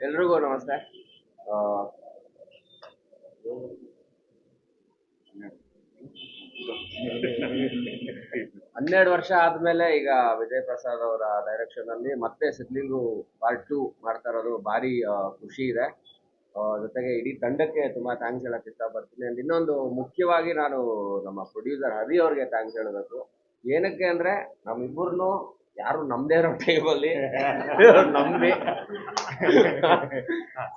ಎಲ್ರಿಗೂ ನಮಸ್ತೆ ಹನ್ನೆರಡು ವರ್ಷ ಆದ್ಮೇಲೆ ಈಗ ವಿಜಯ್ ಪ್ರಸಾದ್ ಅವರ ಡೈರೆಕ್ಷನ್ ಅಲ್ಲಿ ಮತ್ತೆ ಸಿದ್ಲಿಂಗು ಪಾರ್ಟ್ ಟೂ ಮಾಡ್ತಾ ಇರೋದು ಭಾರಿ ಖುಷಿ ಇದೆ. ಜೊತೆಗೆ ಇಡೀ ತಂಡಕ್ಕೆ ತುಂಬಾ ಥ್ಯಾಂಕ್ಸ್ ಹೇಳಕ್ ಇಷ್ಟಪಡ್ತೀನಿ ಅಂಡ್ ಇನ್ನೊಂದು ಮುಖ್ಯವಾಗಿ ನಾನು ನಮ್ಮ ಪ್ರೊಡ್ಯೂಸರ್ ಹರಿ ಅವ್ರಿಗೆ ಥ್ಯಾಂಕ್ಸ್ ಹೇಳಬೇಕು. ಏನಕ್ಕೆ ಅಂದ್ರೆ ನಮ್ಮಿಬ್ಬರನ್ನು ಯಾರು ನಮ್ದೇ ಇರೋ ಟೈಮಲ್ಲಿ ನಂಬಿ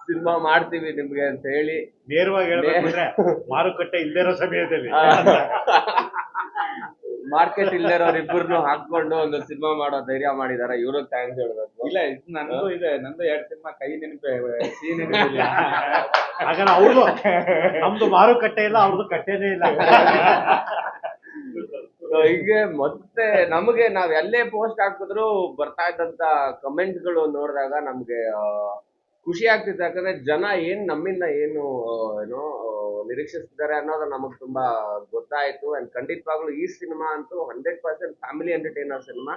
ಸಿನಿಮಾ ಮಾಡ್ತೀವಿ ನಿಮ್ಗೆ ಅಂತ ಹೇಳಿ. ನೇರವಾಗಿ ಹೇಳ್ಬೇಕಂದ್ರೆ ಮಾರುಕಟ್ಟೆ ಇಲ್ದೇ ಇರೋ ಸಮಯದಲ್ಲಿ. ಮಾರ್ಕೆಟ್ ಇಲ್ದಿರೋರ್ ಇಬ್ಬರನ್ನು ಹಾಕೊಂಡು ಒಂದು ಸಿನಿಮಾ ಮಾಡೋ ಧೈರ್ಯ ಮಾಡಿದಾರೆ. ಇವ್ರಿಗೆ ಥ್ಯಾಂಕ್ಸ್ ಹೇಳ್ಬೇಕು. ಇಲ್ಲ ಇದು ನಂದು ಇದೆ. ನಂದು ಎರಡು ಸಿನಿಮಾ ಕೈ ನೆನಪೆ ಸಿಹಿ ನೆನಪಿಲ್ಲ. ಹಾಗಾದ್ರೆ ಅವ್ರದ್ದು ನಮ್ದು ಮಾರುಕಟ್ಟೆ ಇಲ್ಲ ಅವ್ರದ್ದು ಕಟ್ಟೆನೇ ಇಲ್ಲ. ಹೀಗೆ ಮತ್ತೆ ನಮಗೆ ನಾವ್ ಎಲ್ಲೇ ಪೋಸ್ಟ್ ಹಾಕಿದ್ರು ಬರ್ತಾ ಇದ್ದಂತ ಕಮೆಂಟ್ಗಳು ನೋಡಿದಾಗ ನಮ್ಗೆ ಆ, ಖುಷಿ ಆಗ್ತಿತ್ತು. ಯಾಕಂದ್ರೆ ಜನ ಏನ್ ನಮ್ಮಿಂದ ಏನು ಏನೋ ನಿರೀಕ್ಷಿಸ್ತಿದ್ದಾರೆ ಅನ್ನೋದು ನಮಗ್ ತುಂಬಾ ಗೊತ್ತಾಯ್ತು. ಅಂಡ್ ಖಂಡಿತವಾಗ್ಲೂ ಈ ಸಿನಿಮಾ ಅಂತೂ hundred percent family entertainer cinema.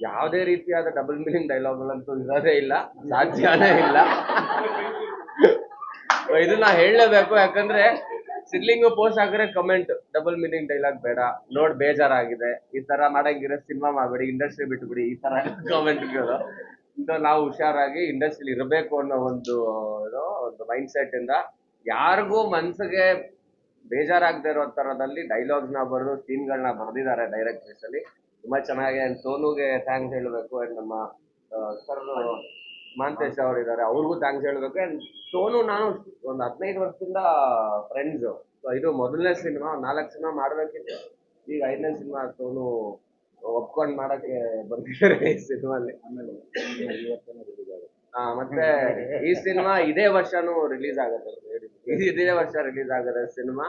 ಯಾವುದೇ ರೀತಿಯಾದ ಡಬಲ್ ಮೀನಿಂಗ್ ಡೈಲಾಗ್ಗಳಂತೂ ಇರೋದೇ ಇಲ್ಲ. ಸಾಧ್ಯನೇ ಇಲ್ಲ. ಇದನ್ನ ಹೇಳಲೇಬೇಕು. ಯಾಕಂದ್ರೆ ಸಿದ್ಲಿಂಗು ಪೋಸ್ಟ್ ಹಾಕಿದ್ರೆ ಕಮೆಂಟ್ ಡಬಲ್ ಮೀನಿಂಗ್ ಡೈಲಾಗ್ ಬೇಡ. ನೋಡ್ ಬೇಜಾರಾಗಿದೆ. ಈ ತರ ಮಾಡಂಗಿರೋ ಸಿನಿಮಾ ಮಾಡ್ಬೇಡಿ ಇಂಡಸ್ಟ್ರಿ ಬಿಟ್ಬಿಡಿ, ಈ ತರ ಕಾಮೆಂಟ್ಗಳು ಸೊ ನಾವು ಹುಷಾರಾಗಿ ಇಂಡಸ್ಟ್ರಿಲಿ ಇರಬೇಕು ಅನ್ನೋ ಒಂದು ಒಂದು ಮೈಂಡ್ ಸೆಟ್ ಇಂದ ಯಾರಿಗೂ ಮನ್ಸಿಗೆ ಬೇಜಾರಾಗದೆ ಇರೋ ತರದಲ್ಲಿ ಡೈಲಾಗ್ಸ್ನ ಬರೆದು ಸೀನ್ಗಳನ್ನ ಬರೆದಿದ್ದಾರೆ ಡೈರೆಕ್ಟರ್ಸ್ ಅಲ್ಲಿ. ತುಂಬಾ ಚೆನ್ನಾಗಿ ಸೋನುಗೆ ಥ್ಯಾಂಕ್ಸ್ ಹೇಳಬೇಕು. ಅಂಡ್ ನಮ್ಮ ಸರ್ ಮಾಂತೇಶ್ ಅವರು ಇದ್ದಾರೆ ಅವ್ರಿಗೂ ಥ್ಯಾಂಕ್ಸ್ ಹೇಳ್ಬೇಕು. ಸೋನು ನಾನು ಒಂದು ಹದಿನೈದು ವರ್ಷದಿಂದ ಫ್ರೆಂಡ್ಸ್ ಸೊ ಇದು ಮೊದಲನೇ ಸಿನಿಮಾ ನಾಲ್ಕು ಸಿನಿಮಾ ಮಾಡ್ಬೇಕಿತ್ತು. ಈಗ ಐದನೇ ಸಿನಿಮಾ ಸೋನು ಒಪ್ಕೊಂಡ್ ಮಾಡಕ್ಕೆ ಬಂದಿದ್ದಾರೆ ಈ ಸಿನಿಮಾಲಿ ಆ, ಮತ್ತೆ ಈ ಸಿನಿಮಾ ಇದೇ ವರ್ಷನೂ ರಿಲೀಸ್ ಆಗುತ್ತೆ ಇದು ವರ್ಷ ರಿಲೀಸ್ ಆಗದೆ ಸಿನಿಮಾ.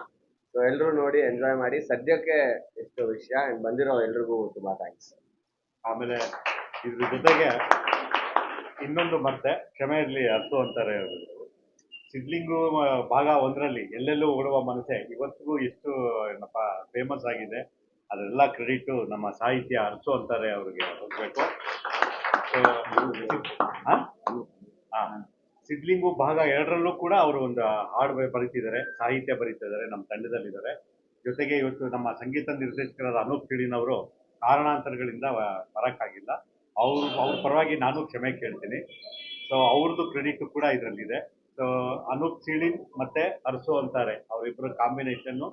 ಸೊ ಎಲ್ಲರೂ ನೋಡಿ ಎಂಜಾಯ್ ಮಾಡಿ. ಸದ್ಯಕ್ಕೆ ಎಷ್ಟು ವಿಷಯ. ಬಂದಿರೋ ಎಲ್ರಿಗೂ ತುಂಬಾ ಥ್ಯಾಂಕ್ಸ್ ಆಮೇಲೆ ಇದ್ರ ಜೊತೆಗೆ ಇನ್ನೊಂದು ಮತ್ತೆ ಕ್ಷಮೆ ಇರಲಿ, ಅರ್ಥ ಅಂತಾರೆ ಸಿದ್ಲಿಂಗು ಭಾಗ ಒಂದರಲ್ಲಿ ಎಲ್ಲೆಲ್ಲೂ ಓಡುವ ಮನಸ್ಸೆ. ಇವತ್ತಿಗೂ ಎಷ್ಟು ಏನಪ್ಪ ಫೇಮಸ್ ಆಗಿದೆ. ಅದೆಲ್ಲ ಕ್ರೆಡಿಟು ನಮ್ಮ ಸಾಹಿತ್ಯ ಅರ್ಸು ಅಂತಾರೆ ಅವ್ರಿಗೆ. ಹೋಗ್ಬೇಕು. ಸಿದ್ಲಿಂಗು ಭಾಗ ಎರಡರಲ್ಲೂ ಕೂಡ ಅವರು ಒಂದು ಹಾಡು ಬರೀತಿದ್ದಾರೆ. ಸಾಹಿತ್ಯ ಬರೀತಿದ್ದಾರೆ, ನಮ್ಮ ತಂಡದಲ್ಲಿದ್ದಾರೆ. ಜೊತೆಗೆ ಇವತ್ತು ನಮ್ಮ ಸಂಗೀತ ನಿರ್ದೇಶಕರಾದ ಅನೂಪ್ ತಿಳಿನವರು ಕಾರಣಾಂತರಗಳಿಂದ ಬರಕ್ಕಾಗಿಲ್ಲ. ಅವ್ರು, ಅವ್ರ ಪರವಾಗಿ ನಾನು ಕ್ಷಮೆ ಕೇಳ್ತೀನಿ. ಸೊ ಅವ್ರದ್ದು ಕ್ರೆಡಿಟ್ ಕೂಡ ಇದರಲ್ಲಿದೆ. ಸೊ ಅನೂಪ್ ಸೀಳಿನ್ ಮತ್ತೆ ಅರಸು ಅಂತಾರೆ. ಅವರಿಬ್ಬರ ಕಾಂಬಿನೇಷನ್ನು